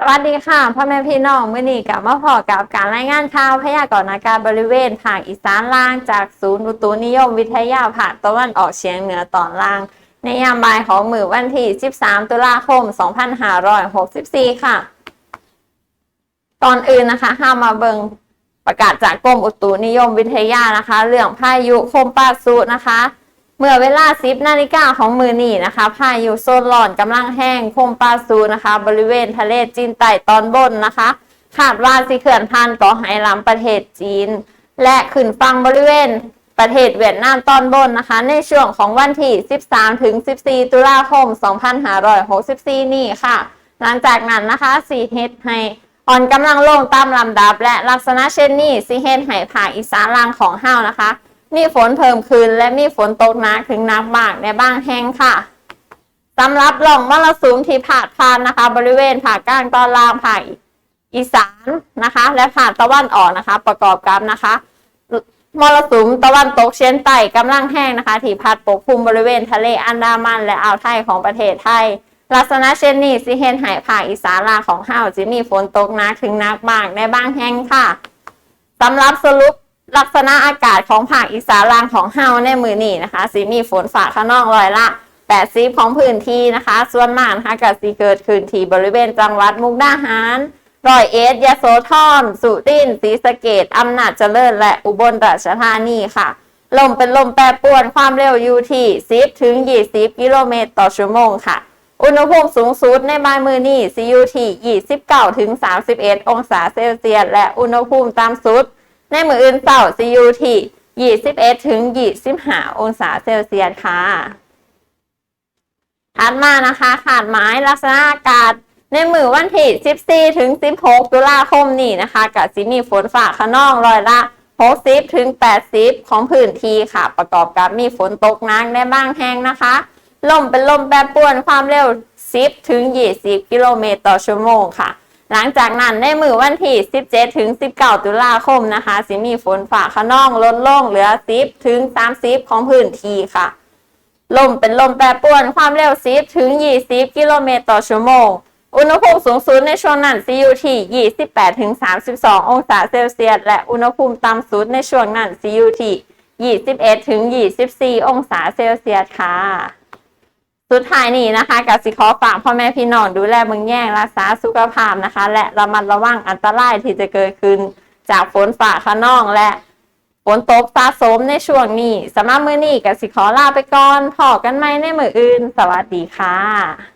สวัสดีค่ะพ่อแม่พี่น้องเมื่อนี้กลับมาพอกับการรายงานข่าวพยากรณ์อากาศบริเวณภาคอีสานล่างจากศูนย์อุตุนิยมวิทยาภาคตะวันออกเฉียงเหนือตอนล่าง ในยามบ่ายของมือวันที่ 13 ตุลาคม 2564 ค่ะ ตอนอื่นนะคะห้ามมาเบิงประกาศจากกรมอุตุนิยมวิทยานะคะ เรื่องพายุโคมปาสุนะคะ เมื่อเวลา10นาฬิกาของมือนี้นะคะพายุโซนร้อนกำลังแห้งคมปาซูนะคะ บริเวณทะเลจีนใต้ตอนบนนะคะคาดว่าสิเขื่อนพันเกาะไหหลำประเทศจีน และขึ้นฟังบริเวณประเทศเวียดนามตอนบนนะคะ ในช่วงของวันที่ 13 ถึง 14 ตุลาคม 2564 นี่ค่ะ หลังจากนั้นนะคะสีเฮดให้อ่อนกำลังลงตามลำดับและลักษณะเช่นนี้สีเฮดให้ภาอีสานล่างของเฮานะคะ มีฝนเพิ่มขึ้นและมีฝนตกหนักถึงหนักมากในบางแห่งค่ะสำหรับลมมรสุมที่ผ่านผ่านนะคะ บริเวณภาคกลางตอนล่างภาคอีสานนะคะ และภาคตะวันออกนะคะ ประกอบกับนะคะมรสุมตะวันตกเฉียงใต้กำลังแห้งนะคะที่พัดปกคลุมบริเวณทะเลอันดามัน และอ่าวไทยของประเทศไทย ลักษณะเช่นนี้สิเห็นหายภาคอีสานลาของเฮาวจะมีฝนตกหนักถึงหนักมากในบางแห่งค่ะสำหรับสรุป ลักษณะอากาศของภาคอีสานล่างของเฮาในมือนี้นะคะสีมีฝนฝ่าขนองลอยละ80ของพื้นที่นะคะ ส่วนมากนะคะก็สิเกิดขึ้นที่บริเวณจังหวัดมุกดาหารร้อยเอ็ดยะโสธรสุรินทร์ศรีสะเกดอำนาจเจริญ และอุบลราชธานีค่ะ ลมเป็นลมแปรปรวนความเร็วอยู่ที่10ถึง 20 กิโลเมตรต่อชั่วโมงค่ะ อุณหภูมิสูงสุดในบ่ายมือนี้สิอยู่ที่29ถึง31 องศาเซลเซียส และอุณหภูมิต่ำสุด ในมืออื่นเสาร์ซียูที่21ถึง25องศาเซลเซียสค่ะถัดมานะคะ ขาดหมายลักษณะอากาศในมือวันที่14ถึง16ตุลาคมนี้นะคะกับสิมีฝนฝ่าขนองร้อยละ60ถึง80 ของพื้นที่ค่ะ ประกอบกับมีฝนตกหนักในบางแห่งนะคะ ลมเป็นลมแปรปรวนความเร็ว 10ถึง20 กิโลเมตรต่อชั่วโมงค่ะ หลังจากนั้นในมือวันที่ 17 ถึง 19 ตุลาคมนะคะสิมีฝนฝ่าขนองลดลงเหลือ 10 ถึง 30 ของพื้นที่ค่ะ ลมเป็นลมแปรปรวนความเร็ว 10 ถึง 20 กิโลเมตรต่อชั่วโมง อุณหภูมิสูงสุดในช่วงนั้นสิอยู่ที่ 28 ถึง 32 องศาเซลเซียส และอุณหภูมิต่ำสุดในช่วงนั้นสิอยู่ที่ 21 ถึง 24 องศาเซลเซียสค่ะ สุดท้ายนี้นะคะกสิขอฝากพ่อแม่พี่น้องดูแลเมืองแย่งรักษาสุขภาพนะคะ และระมัดระวังอันตรายที่จะเกิดขึ้นจากฝนฝ่าคะนองและฝนตกสะสมในช่วงนี้สำหรับมื้อนี้กสิขอลาไปก่อนพอกันไหมในมืออื่น สวัสดีค่ะ